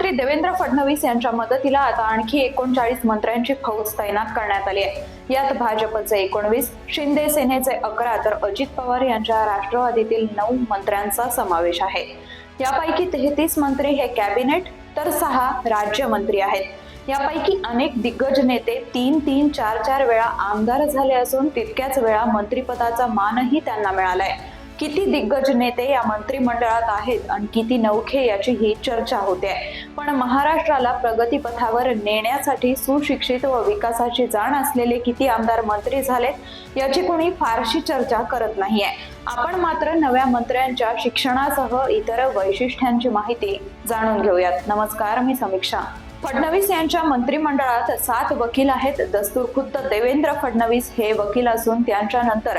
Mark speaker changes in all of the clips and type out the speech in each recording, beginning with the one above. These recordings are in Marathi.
Speaker 1: देवेंद्र फडणवीस यांच्या मदतीला आता आणखी एकोणचाळीस मंत्र्यांची फौज तैनात करण्यात आली आहे. यात भाजपचे एकोणवीस शिंदे सेनेचे अकरा तर अजित पवार यांच्या राष्ट्रवादीतील नऊ मंत्र्यांचा समावेश आहे. यापैकी तेहतीस मंत्री हे कॅबिनेट तर सहा राज्यमंत्री आहेत. यापैकी अनेक दिग्गज नेते तीन तीन चार चार वेळा आमदार झाले असून तितक्याच वेळा मंत्रिपदाचा मानही त्यांना मिळालाय. किती दिग्गज नेते या मंत्रिमंडळात आहेत आणि किती नौखे याची ही चर्चा होते. पण महाराष्ट्राला प्रगतीपथावर नेण्यासाठी सुशिक्षित व विकासाची जाण असलेले किती आमदार मंत्री झालेत याची कोणी फारशी चर्चा करत नाहीये. आपण मात्र नव्या मंत्र्यांच्या शिक्षणासह इतर वैशिष्ट्यांची माहिती जाणून घेऊयात. नमस्कार मी समीक्षा. फडणवीस यांच्या मंत्रिमंडळात सात वकील आहेत. दस्तूर खुद्द देवेंद्र फडणवीस हे वकील असून त्यांच्यानंतर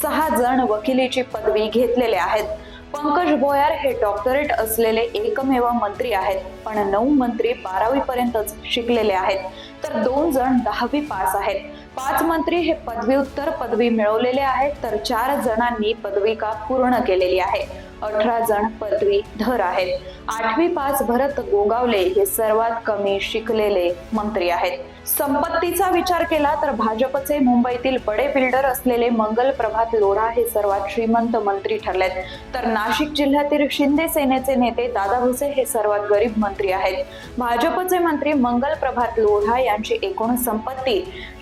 Speaker 1: सहा जण वकिलीची पदवी घेतलेले आहेत. पंकज भोयार हे डॉक्टरेट असलेले एकमेव मंत्री आहेत. पण नऊ मंत्री बारावी पर्यंतच शिकलेले आहेत. तर दोन जण दहावी पास आहेत. पाच मंत्री हे पदव्युत्तर पदवी मिळवलेले आहेत. तर चार जणांनी पदविका पूर्ण केलेली आहे? अठरा जण पदवीधर आहेत. आठवी पास भरत गोगावले हे सर्वात कमी शिकलेले मंत्री आहेत. संपत्तीचा विचार केला तर भाजपचे मुंबईतील बडे बिल्डर असलेले मंगल प्रभात लोढा हे सर्वात श्रीमंत मंत्री ठरलेत. तर नाशिक जिल्ह्यातील शिंदे सेनेचे नेते दादा भुसे हे सर्वात गरीब मंत्री आहेत. भाजपचे मंत्री मंगल प्रभात लोढा यांची एकूण संपत्ती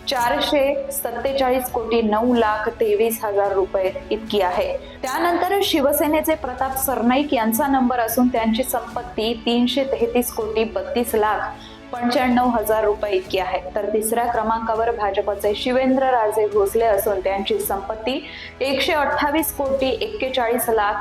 Speaker 1: चारशे सत्तेचाळीस कोटी नऊ लाख तेवीस हजार रुपये इतकी आहे. त्यानंतर शिवसेनेचे प्रताप सरनाईक यांचा नंबर असून त्यांची संपत्ती तीनशे तेहतीस कोटी बत्तीस लाख पंच्याण्णव हजार रुपये इतकी आहे. तर तिसऱ्या क्रमांकावर भाजपचे शिवेंद्र राजे भोसले असून त्यांची संपत्ती एकशे अठ्ठावीस कोटी एक्केचाळीस लाख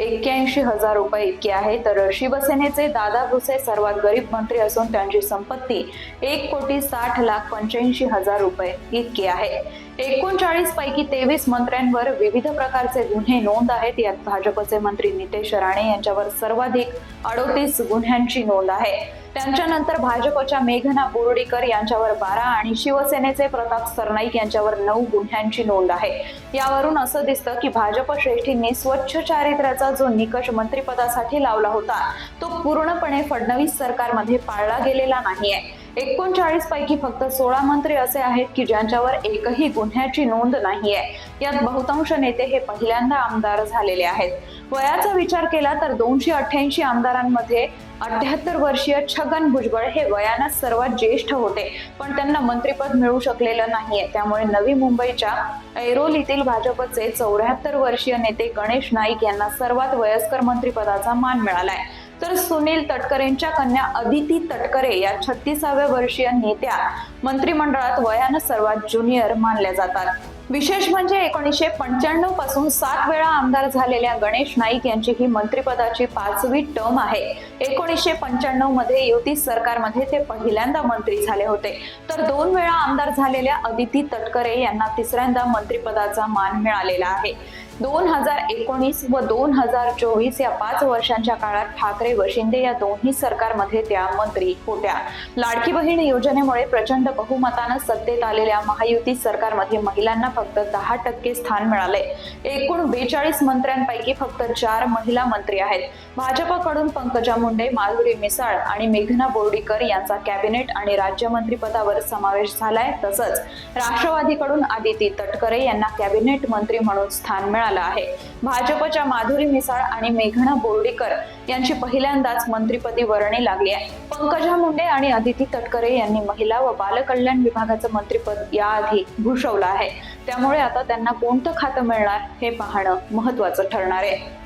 Speaker 1: एक्क्याऐंशी हजार रुपये इतकी आहे. तर शिवसेनेचे दादा भुसे सर्वात गरीब मंत्री असून त्यांची संपत्ती एक कोटी साठ लाख पंच्याऐंशी हजार रुपये इतकी आहे. एकोणचाळीस पैकी तेवीस मंत्र्यांवर विविध प्रकारचे गुन्हे नोंद आहेत. यात भाजपचे मंत्री नितेश राणे यांच्यावर सर्वाधिक अडोतीस गुन्ह्यांची नोंद आहे. त्यांच्यानंतर भाजपच्या मेघना बोर्डीकर यांच्यावर बारा आणि शिवसेनेचे प्रताप सरनाईक यांच्यावर नऊ गुन्ह्यांची नोंद आहे. यावरून असं दिसतं की भाजप श्रेष्ठींनी स्वच्छ चारित्र्याचा जो निकष मंत्रिपदासाठी लावला होता तो पूर्णपणे फडणवीस सरकारमध्ये पाळला गेलेला नाहीये. एकोणचाळीस पैकी फक्त सोळा मंत्री असे आहेत की ज्यांच्यावर एकही गुन्ह्याची नोंद नाहीये. यात बहुतांश नेते हे पहिल्यांदा आमदार झालेले आहेत. वयाचा विचार केला तर दोनशे अठ्ठ्याऐंशी आमदारांमध्ये अठ्याहत्तर वर्षीय छगन भुजबळ हे वयानं सर्वात ज्येष्ठ होते. पण त्यांना मंत्रिपद मिळू शकलेलं नाहीये. त्यामुळे नवी मुंबईच्या ऐरोलीतील भाजपचे चौऱ्याहत्तर वर्षीय नेते गणेश नाईक यांना सर्वात वयस्कर मंत्रिपदाचा मान मिळालाय. तर सुनील तटकरेंच्या कन्या अदिती तटकरे या छत्तीसाव्या वर्षीय नेत्या मंत्रिमंडळात वयानं सर्वात ज्युनियर मानल्या जातात. विशेष म्हणजे एकोणीसशे पंच्याण्णवपासून सात वेळा आमदार झालेल्या गणेश नाईक यांची ही मंत्रिपदाची पाचवी टर्म आहे. एकोणीसशे पंच्याण्णवमध्ये युती सरकारमध्ये ते पहिल्यांदा मंत्री झाले होते. तर दोन वेळा आमदार झालेल्या अदिती तटकरे यांना तिसऱ्यांदा मंत्रिपदाचा मान मिळालेला आहे. दोन हजार एकोणीस व दोन हजार चोवीस या पाच वर्षांच्या काळात ठाकरे व शिंदे या दोन्ही सरकारमध्ये त्या मंत्री होत्या. लाडकी बहीण योजनेमुळे प्रचंड बहुमतानं सत्तेत आलेल्या महायुती सरकारमध्ये महिलांना फक्त दहा टक्के स्थान मिळाले एकूण बेचाळीस मंत्र्यांपैकी फक्त चार महिला मंत्री आहेत. भाजपकडून पंकजा मुंडे माधुरी मिसाळ आणि मेघना बोर्डीकर यांचा कॅबिनेट आणि राज्यमंत्री पदावर समावेश झालाय. तसंच राष्ट्रवादीकडून आदिती तटकरे यांना कॅबिनेट मंत्री म्हणून स्थान मिळालं. आहे. भाजपच्या माधुरी मिसाळ आणि मेघना बोर्डीकर यांची पहिल्यांदाच मंत्रीपदी वर्णी लागली आहे. पंकजा मुंडे आणि अदिती तटकरे यांनी महिला व बालकल्याण विभागाचं मंत्रीपद याआधी भूषवलं आहे. त्यामुळे आता त्यांना कोणतं खातं मिळणार हे पाहणं महत्वाचं ठरणार आहे.